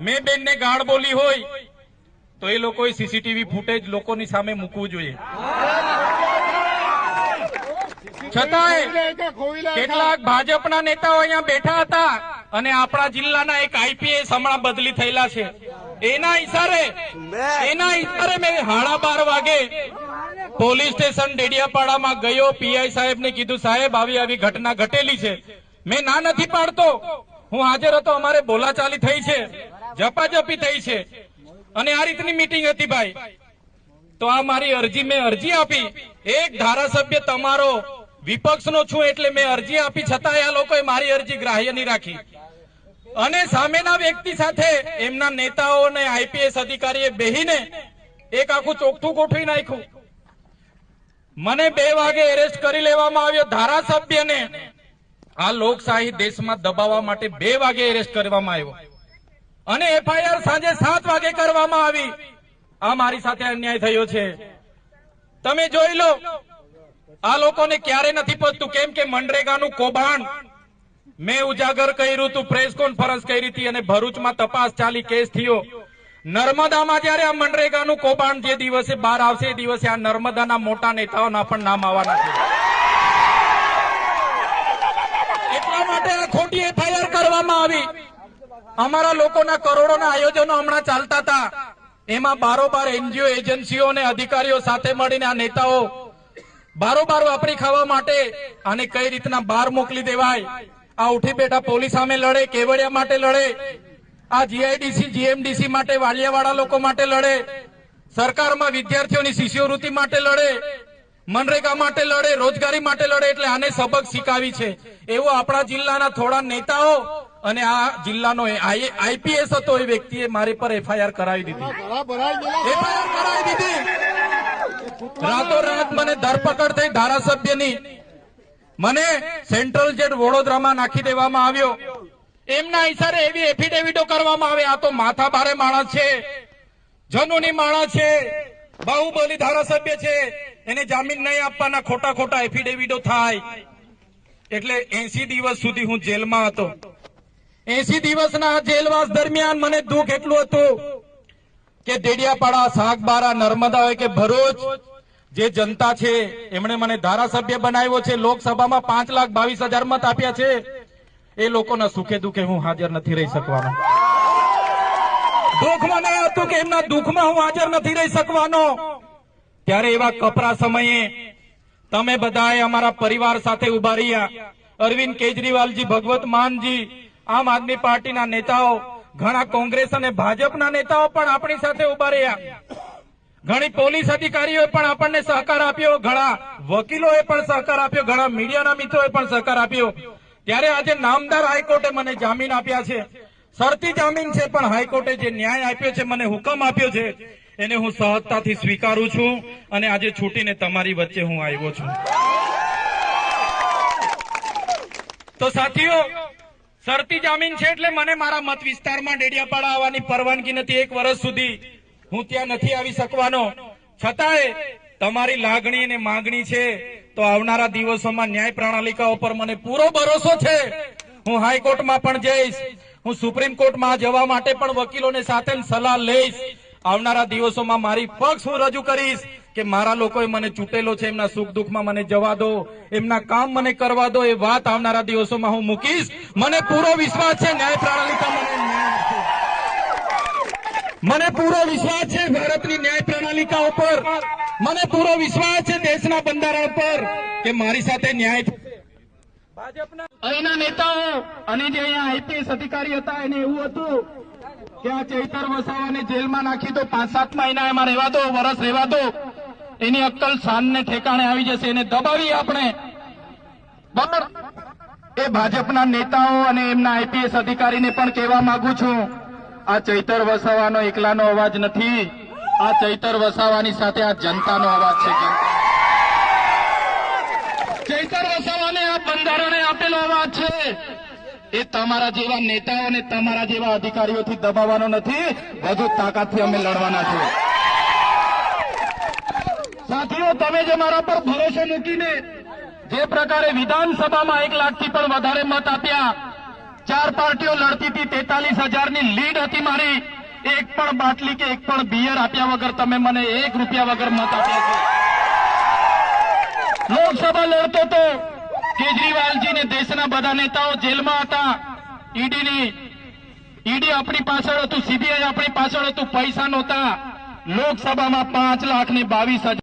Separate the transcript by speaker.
Speaker 1: મેં બેનને ગાળ બોલી હોય તો એ લોકોએ સીસીટીવી ફૂટેજ લોકોની સામે મૂકવું જોઈએ. છતાંય કેટલાક ભાજપના નેતાઓ અહીંયા બેઠા હતા અને આપણા જિલ્લાના એક આઈપીએસ હમણાં બદલી થયેલા છે. એના ઈશારે એના ઈશારે મેં સાડા બાર વાગે પોલીસ સ્ટેશન ડેડિયાપાડામાં ગયો પીઆઈ સાહેબને કીધું, સાહેબ, આવી આવી ઘટના ઘટેલી છે. મેં ના નથી પાડતો. હું હાજર હતો, અમારે બોલાચાલી થઈ છે. ઝપાઝપી થઈ છે. અને આ રીતની મીટિંગ હતી ભાઈ. તો આ મારી અરજી, મેં અરજી આપી. એક ધારાસભ્ય તમારો વિપક્ષનો છું એટલે મેં અરજી આપી, છતાંય આ લોકોએ મારી અરજી ગ્રાહ્ય નહીં રાખી. અને સામેના વ્યક્તિ સાથે એમના નેતાઓ અને આઈપીએસ અધિકારીએ બેહીને એક આખું ચોખ્ઠું ગોઠવી નાખ્યું. મને બે વાગે એરેસ્ટ કરી લેવામાં આવ્યો ધારાસભ્યને. આ લોકશાહી દેશમાં દબાવવા માટે બે વાગે એરેસ્ટ કરવામાં આવ્યો. અને એફઆઈઆર સાંજે સાત વાગે કરવામાં આવી. આ મારી સાથે અન્યાય થયો છે. તમે જોઈ લો, આ લોકોને ક્યારે નથી પહોંચતું? કેમ કે મનરેગાનું કૌભાંડ મેં ઉજાગર કર્યું હતું પ્રેસ કોન્ફરન્સ કરી હતી અને ભરૂચમાં તપાસ ચાલી, કેસ થયો. નર્મદામાં જ્યારે આ મનરેગાનું કૌભાંડ જે દિવસે બહાર આવશે, એ દિવસે આ નર્મદાના મોટા નેતાઓના પણ નામ આવવાના છે. એટલા માટે આ ખોટી એફઆઈઆર કરવામાં આવી. અમારા લોકોના કરોડોના આયોજનો હમણાં ચાલતા હતા. એમાં બારોબાર એનજીઓ એજન્સીઓ અને અધિકારીઓ સાથે મળીને આ નેતાઓ બારોબાર વાપરી ખાવા માટે આને કઈ રીતના બહાર મોકલી દેવાય? આ ઉઠી બેઠા પોલીસ સામે લડે, કેવડિયા માટે લડે, આ જીઆઈડીસી, જીએમડીસી માટે વાલિયાવાળા લોકો માટે લડે, સરકારમાં વિદ્યાર્થીઓની શિષ્યવૃત્તિ માટે લડે, મનરેગા માટે લડે, રોજગારી માટે લડે, એટલે આને સબક શીખાવી છે. એવો આપણા જિલ્લાના થોડા નેતાઓ અને આ જિલ્લાનો આઈપીએસ હતો એ વ્યક્તિએ મારી પર એફઆઈઆર કરાવી દીધી. એફઆઈઆર કરાવી દીધી. રાતોરાત મને ધરપકડ થઈ ધારાસભ્યની મને સેન્ટ્રલ જેટ વડોદરામાં નાખી દેવામાં આવ્યો. એમના હિસારે એવી એફિડેવિટો કરવામાં આવે. આ તો માથા ભારે માણસ છે. જનુની માણસ છે. બાહુબલી ધારાસભ્ય છે. એને જામીન નહીં આપવાના ખોટા ખોટા એફિડેવિટો થાય. એટલે એસી દિવસ સુધી હું જેલમાં હતો. એસી દિવસના જેલવાસ દરમિયાન મને દુઃખ એટલું હતું કે ડેડિયાપાડા સાગબારા નર્મદા હોય કે ભરૂચ, જે જનતા છે, એમણે મને ધારાસભ્ય બનાવ્યો છે, લોકસભામાં પાંચ લાખ બાવીસ હજાર મત આપ્યા છે. એ લોકોના સુખે દુઃખે હું હાજર નથી રહી શકવાનો. દુઃખ મને હતું કે એમના દુઃખમાં હું હાજર નથી રહી શકવાનો. ત્યારે એવા કપરા સમયે તમે બધાએ અમારા પરિવાર સાથે ઊભા રહ્યા. અરવિંદ કેજરીવાલજી, ભગવત માનજી આમ આદમી પાર્ટીના નેતાઓ, ઘણા કોંગ્રેસ અને ભાજપના નેતાઓ પણ આપણી સાથે ઊભા રહ્યા. ઘણી પોલીસ અધિકારીઓએ પણ આપણને સહકાર આપ્યો, ઘણા વકીલોએ પણ સહકાર આપ્યો, ઘણા મીડિયાના મિત્રોએ પણ સહકાર આપ્યો. ત્યારે આજે નામદાર હાઈકોર્ટે મને જામીન આપ્યા છે. શરતી જામીન છે, પણ હાઈકોર્ટે જે ન્યાય આપ્યો છે, મને હુકમ આપ્યો છે, એને હું સહજતાથી સ્વીકારું છું અને આજે છૂટીને તમારી વચ્ચે હું આવ્યો છું. તો સાથીઓ શરતી જામીન છે એટલે મને મારા મત વિસ્તારમાં ડેડિયાપાડા આવવાની પરવાનગી નથી એક વર્ષ સુધી. હું ત્યાં નથી આવી શકવાનો. છતાંય તમારી લાગણી અને માંગણી છે તો આવનારા દિવસોમાં ન્યાય પ્રણાલિકા ઉપર મને પૂરો ભરોસો છે. હું હાઈકોર્ટમાં પણ જઈશ. હું સુપ્રીમ કોર્ટમાં જવા માટે પણ વકીલોને સાથે સલાહ લઈશ. આવનારા દિવસોમાં મારી પક્ષ હું રજૂ કરીશ. કે મારા લોકોએ મને ચૂંટેલો છે, એમના સુખ દુઃખમાં મને જવા દો, એમના કામ મને કરવા દો, એ વાત આવનારા દિવસોમાં હું મૂકીશ. મને પૂરો વિશ્વાસ છે, ન્યાય પ્રણાલિકા મને પૂરો વિશ્વાસ છે ભારતની ન્યાય પ્રણાલિકા ઉપર. મને પૂરો વિશ્વાસ છે દેશના બંધારણ પર કે મારી સાથે ન્યાય. ભાજપના અહીંના નેતાઓ અને જે અહીંયા આઈપીએસ અધિકારી હતા, એને એવું હતું કે આ ચૈતર વસાવાને જેલમાં નાખી દો પાંચ સાત મહિના એમાં રહેવા દો, વરસ રહેવા દો. એની અક્કલ શાનને ઠેકાણે આવી જશે. એને દબાવી આપણે. બરાબર એ ભાજપના નેતાઓ અને એમના આઈપીએસ અધિકારીને પણ કહેવા માંગુ છું, આ ચૈતર વસાવાનો એકલાનો અવાજ નથી. આ ચૈતર વસાવાની સાથે આ જનતાનો અવાજ છે. ચૈતર વસાવાને આ બંધારણે આપેલો અવાજ છે. એ તમારા જેવા નેતાઓ અને તમારા જેવા અધિકારીઓથી દબાવવાનો નથી. વધુ તાકાતથી અમે લડવાના છીએ. સાથીઓ, તમે જે મારા પર ભરોસો મૂકીને જે પ્રકારે વિધાનસભામાં એક લાખથી પણ વધારે મત આપ્યા, ચાર પાર્ટીઓ લડતી હતી, તેતાલીસ હજારની લીડ હતી મારી. એક પણ બાટલી કે એક પણ બિયર આપ્યા વગર તમે મને એક રૂપિયા વગર મત આપ્યા છે. લોકસભા લડતો તો કેજરીવાલજી ને દેશના બધા નેતાઓ જેલમાં હતા. ઈડીની, ઈડી આપણી પાછળ હતું, સીબીઆઈ આપણી પાછળ હતું, પૈસા નહોતા. લોકસભામાં પાંચ લાખ ને બાવીસ હજાર